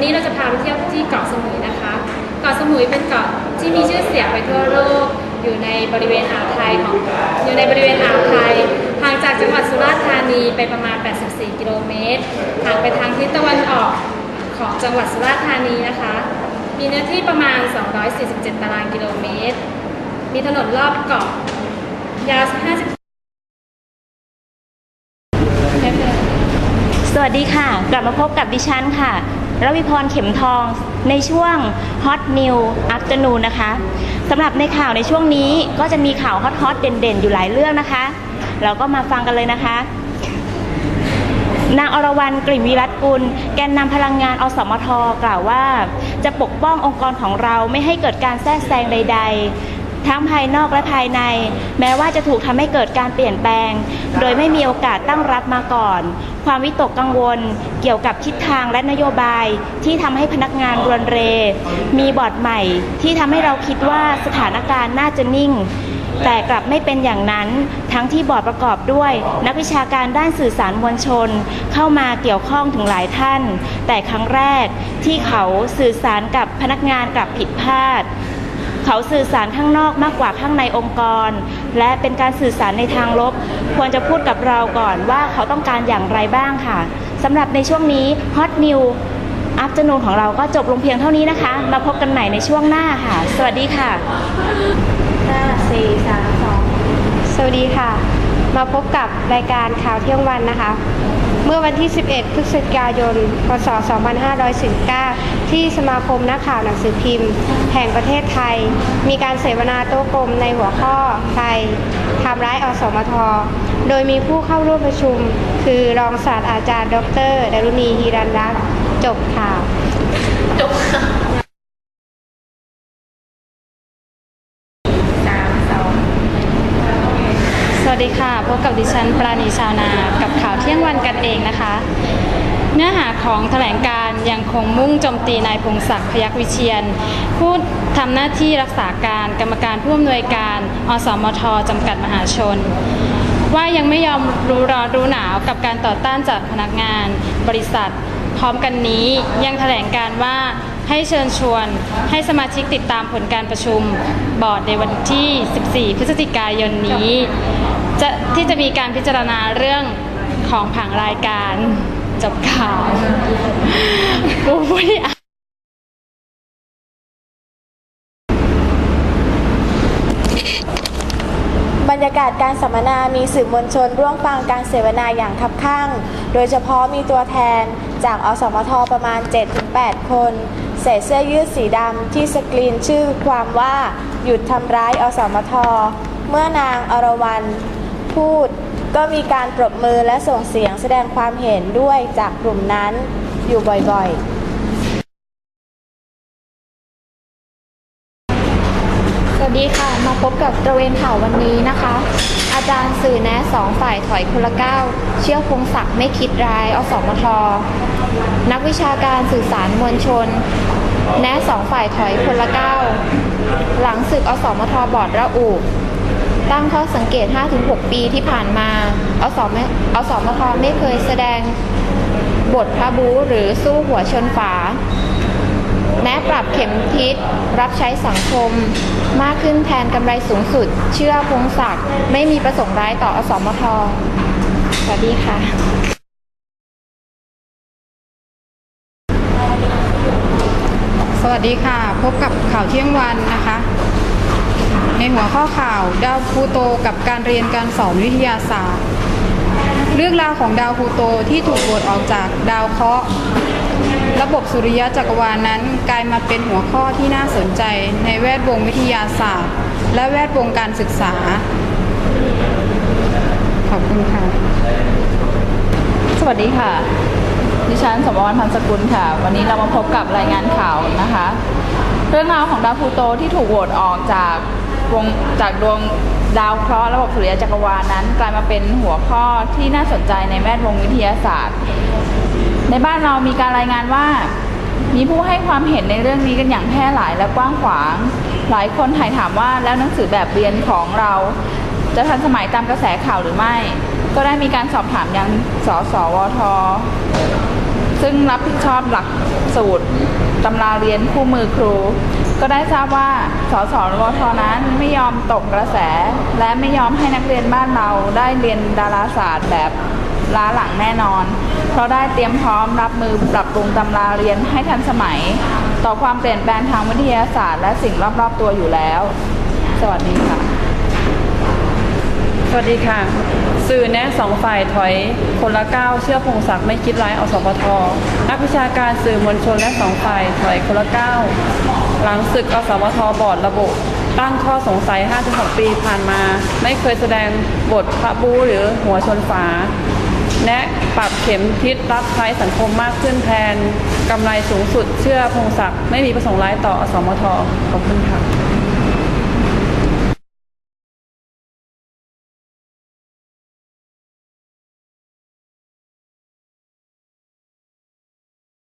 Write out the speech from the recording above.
วันนี้เราจะพาไปเที่เกาะสมุยนะคะ เกาะสมุยเป็นเกาะที่มีชื่อเสียงไปทั่วโลก อยู่ในบริเวณอ่าวไทยของอยู่ในบริเวณอ่าวไทยห่างจากจังหวัดสุราษฎร์ธานีไปประมาณ 84 กิโลเมตรห่างไปทางทิศตะวันออกของจังหวัดสุราษฎร์ธานีนะคะ มีเนื้อที่ประมาณ 247 ตารางกิโลเมตร มีถนนรอบเกาะยาว 50สวัสดีค่ะ กลับมาพบกับดิฉันค่ะ รวิพรเข็มทองในช่วง Hot New Afternoon นะคะสำหรับในข่าวในช่วงนี้ก็จะมีข่าวฮอตๆเด่นๆ อยู่หลายเรื่องนะคะ เราก็มาฟังกันเลยนะคะ นางอรวรรณกลิ่นวิรัตกุล แกนนำพลังงานอสมทกล่าวว่า จะปกป้ององค์กรของเราไม่ให้เกิดการแทรกแซงใด ๆ ทั้งภายนอกและภายใน แม้ว่าจะถูกทำให้เกิดการเปลี่ยนแปลง โดยไม่มีโอกาสตั้งรับมาก่อน ความวิตกกังวล เกี่ยวกับทิศทางและนโยบายที่ทำให้พนักงานรวนเร มีบอร์ดใหม่ที่ทำให้เราคิดว่าสถานการณ์น่าจะนิ่งแต่กลับไม่เป็นอย่างนั้นทั้งที่บอร์ดประกอบด้วย นักวิชาการด้านสื่อสารมวลชน เข้ามาเกี่ยวข้องถึงหลายท่าน แต่ครั้งแรกที่เขาสื่อสารกับพนักงานกลับผิดพลาด เขาสื่อสารข้างนอกมากกว่าข้างในองค์กร และเป็นการสื่อสารในทางลบ ควรจะพูดกับเราก่อนว่าเขาต้องการอย่างไรบ้างค่ะสำหรับในช่วงนี้ Hot New อัพเ o นูของเราก็จบลงเพียงเท่านี้นะคะ มาพบกันใหม่ในช่วงหน้าค่ะ สวัสดีค่ะ5 4 3 2สวัสดีค่ะ มาพบกับรายการข่าวเที่ยงวันนะคะ เมื่อวันที่ 11 พฤศจิกายน พศ 2519 ที่สมาคมนักข่าวหนังสือพิมพ์ แห่งประเทศไทย มีการเสวนาโต๊ะกลมในหัวข้อไทยทำร้ายอสมท โดยมีผู้เข้าร่วมประชุม คือรองศาสตราจารย์ ดรดารุณีฮีรันรักษ์จบข่าว จบค่ะ สดีค่ะ พบกับดิฉันปราณีชาวนา กับข่าวเที่ยงวันกันเองนะคะ เนื้อหาของแถลงการยังคงมุ่งโจมตีนายพงศักดิ์พยัคฆ์วิเชียน ผู้ทำหน้าที่รักษาการกรรมการผู้อำนวยการ อสมทจำกัดมหาชน ว่ายังไม่ยอมรู้ร้อนรู้หนาวกับการต่อต้านจากพนักงาน บริษัท พร้อมกันนี้ยังแถลงการว่าให้เชิญชวนให้สมาชิกติดตามผลการประชุมบอร์ดในวันที่ 14 พฤศจิกายนนี้ จะที่จะมีการพิจารณาเรื่องของผังรายการจบข่าวกูไม่ได้อ่านบรรยากาศการสัมมนา มีสื่อมวลชนร่วมฟังการเสวนาอย่างคับข้าง โดยเฉพาะมีตัวแทนจากอสมทประมาณ 7-8 คนใส่เสื้อยืดสีดำที่สกรีนชื่อความว่าหยุดทำร้ายอสมท เมื่อนางอรวรรณ พูด ก็มีการปรบมือและส่งเสียงแสดงความเห็นด้วยจากกลุ่มนั้นอยู่บ่อยๆ สวัสดีค่ะ มาพบกับตระเวนข่าววันนี้นะคะ อาจารย์สื่อแนะสองฝ่ายถอยคนละก้าวเชื่อพงศักดิ์ไม่คิดร้ายอสมทนักวิชาการสื่อสารมวลชน แนะสองฝ่ายถอยคนละก้าวหลังศึกอสมทบอดระอุ ตั้งข้อสังเกต 5-6 ปีที่ผ่านมาอสมอสมทไม่เคยแสดงบทพระบูหรือสู้หัวชนฝาแนะปรับเข็มทิศรับใช้สังคม มากขึ้นแทนกำไรสูงสุด เชื่อพงศักดิ์ไม่มีประสงค์ร้ายต่ออสมทสวัสดีค่ะ สวัสดีค่ะ พบกับข่าวเที่ยงวันนะคะ ในหัวข้อข่าวดาวพูโตกับการเรียนการสอนวิทยาศาสตร์ เรื่องราวของดาวพูโตที่ถูกโหวตออกจากดาวเคราะห์ระบบสุริยะจักรวาลนั้นกลายมาเป็นหัวข้อที่น่าสนใจในแวดวงวิทยาศาสตร์ และแวดวงการศึกษา ขอบคุณค่ะ สวัสดีค่ะ ดิฉันสมรพันสกุลค่ะ วันนี้เรามาพบกับรายงานข่าวนะคะ เรื่องราวของดาวพูโตที่ถูกโหวตออกจาก วงจากดวงดาวเคราะห์ระบบสุริยะจักรวาลนั้น กลายมาเป็นหัวข้อที่น่าสนใจในแวดวงวิทยาศาสตร์ ในบ้านเรามีการรายงานว่า มีผู้ให้ความเห็นในเรื่องนี้กันอย่างแพร่หลายและกว้างขวาง หลายคนถ่ายถามว่าแล้วหนังสือแบบเรียนของเรา จะทันสมัยตามกระแสข่าวหรือไม่ ก็ได้มีการสอบถามยังสสวท ซึ่งรับผิดชอบหลักสูตรตำราเรียนคู่มือครู ก็ได้ทราบว่าสสวทนั้นไม่ยอมตกกระแส และไม่ยอมให้นักเรียนบ้านเราได้เรียนดาราศาสตร์แบบล้าหลังแน่นอน เพราะได้เตรียมพร้อมรับมือปรับปรุงตำราเรียนให้ทันสมัย ต่อความเปลี่ยนแปลงทางวิทยาศาสตร์และสิ่งรอบๆตัวอยู่แล้ว สวัสดีค่ะ สวัสดีค่ะ สื่อแนะสองฝ่ายถอยคนละก้าวเชื่อพงศักดิ์ไม่คิดร้ายอสปทนักวิชาการสื่อมวลชนและสองฝ่ายถอยคนละก้าว หลังศึกอสมทบอร์ดระบุตั้งข้อสงสัย56ปีผ่านมา ไม่เคยแสดงบทพระบูหรือหัวชนฝาแนะปรับเข็มทิศรับใช้สังคมมากขึ้นแทนกำไรสูงสุดเชื่อพงศักดิ์ไม่มีประสงค์ร้ายต่ออสมทขอบคุณค่ะ